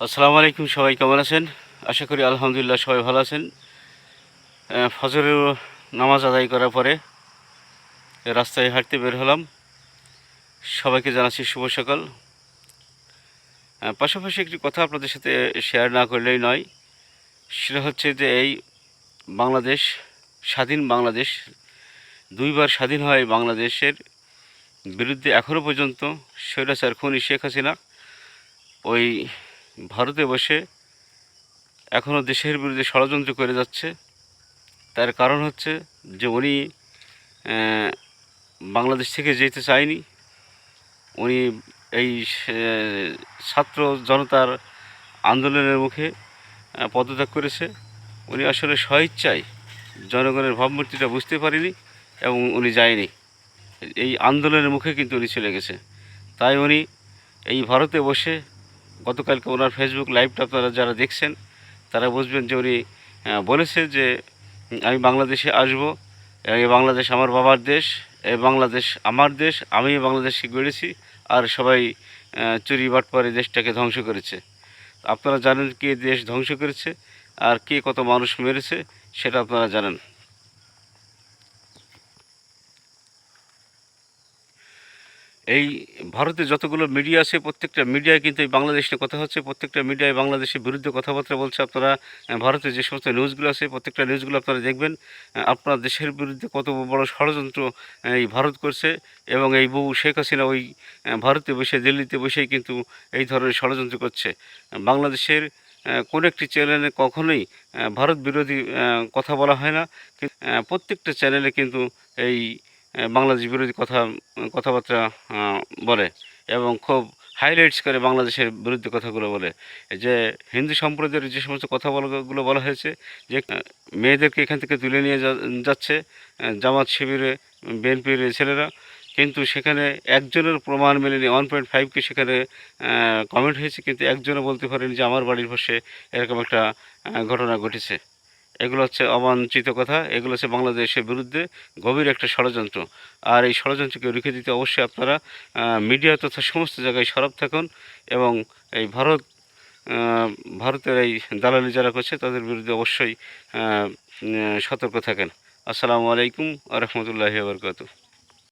আসসালামু আলাইকুম সবাই কেমন আছেন? আশা করি আলহামদুলিল্লাহ সবাই ভালো আছেন। আহ, ফজরের নামাজ আদায় করার পরে রাস্তায় হাঁটতে বের হলাম। সবাইকে জানাচ্ছি শুভ সকাল। পাশাপাশি একটি কথা আপনাদের সাথে শেয়ার না করলেই নয়। সেটা হচ্ছে যে এই বাংলাদেশ স্বাধীন বাংলাদেশ দুইবার স্বাধীন হয় বাংলাদেশের বিরুদ্ধে এখনও পর্যন্ত স্বৈরাচার খুনি শেখ হাসিনা ওই ভারতে বসে এখনও দেশের বিরুদ্ধে ষড়যন্ত্র করে যাচ্ছে। তার কারণ হচ্ছে যে উনি বাংলাদেশ থেকে যেতে চায়নি। উনি এই ছাত্র জনতার আন্দোলনের মুখে পদত্যাগ করেছে। উনি আসলে স্বইচ্ছায় জনগণের ভাবমূর্তিটা বুঝতে পারেনি এবং উনি যায়নি। এই আন্দোলনের মুখে কিন্তু উনি চলে গেছে। তাই উনি এই ভারতে বসে গতকালকে ওনার ফেসবুক লাইভটা আপনারা যারা দেখছেন, তারা বুঝবেন যে উনি বলেছে যে আমি বাংলাদেশে আসব, এই বাংলাদেশ আমার বাবার দেশ, এই বাংলাদেশ আমার দেশ, আমি বাংলাদেশে গড়েছি, আর সবাই চুরি বাটপারে দেশটাকে ধ্বংস করেছে। আপনারা জানেন কে দেশ ধ্বংস করেছে, আর কে কত মানুষ মেরেছে, সেটা আপনারা জানেন। এই ভারতে যতগুলো মিডিয়া আছে, প্রত্যেকটা মিডিয়ায় কিন্তু এই বাংলাদেশ নিয়ে কথা হচ্ছে, প্রত্যেকটা মিডিয়ায় বাংলাদেশের বিরুদ্ধে কথাবার্তা বলছে। আপনারা ভারতে যে সমস্ত নিউজগুলো আছে, প্রত্যেকটা নিউজগুলো আপনারা দেখবেন আপনার দেশের বিরুদ্ধে কত বড় ষড়যন্ত্র এই ভারত করছে এবং এই বউ শেখ হাসিনা ওই ভারতে বসে, দিল্লিতে বসেই কিন্তু এই ধরনের ষড়যন্ত্র করছে। বাংলাদেশের কোনো একটি চ্যানেলে কখনোই ভারত বিরোধী কথা বলা হয় না। প্রত্যেকটা চ্যানেলে কিন্তু এই বাংলাদেশ বিরোধী কথা, কথাবার্তা বলে এবং খুব হাইলাইটস করে বাংলাদেশের বিরুদ্ধে কথাগুলো বলে। যে হিন্দু সম্প্রদায়ের যে সমস্ত কথা বলাগুলো বলা হয়েছে যে মেয়েদেরকে এখান থেকে তুলে নিয়ে যাচ্ছে জামাত শিবিরে, বিএনপির ছেলেরা। কিন্তু সেখানে একজনের প্রমাণ মেলেনি ওয়ান পয়েন্ট ফাইভকে সেখানে কমেন্ট হয়েছে। কিন্তু একজনও বলতে পারেনি যে, আমার বাড়ির পাশে এরকম একটা ঘটনা ঘটেছে। এগুলো হচ্ছে অবাঞ্ছিত কথা, এগুলো হচ্ছে বাংলাদেশের বিরুদ্ধে গভীর একটা ষড়যন্ত্র। আর এই ষড়যন্ত্রকে রুখে দিতে অবশ্যই আপনারা মিডিয়া তথা সমস্ত জায়গায় সরব থাকুন এবং এই ভারত ভারতের এই দালালি যারা করছে তাদের বিরুদ্ধে অবশ্যই সতর্ক থাকেন। আসসালামু আলাইকুম আ রহমতুল্লাহি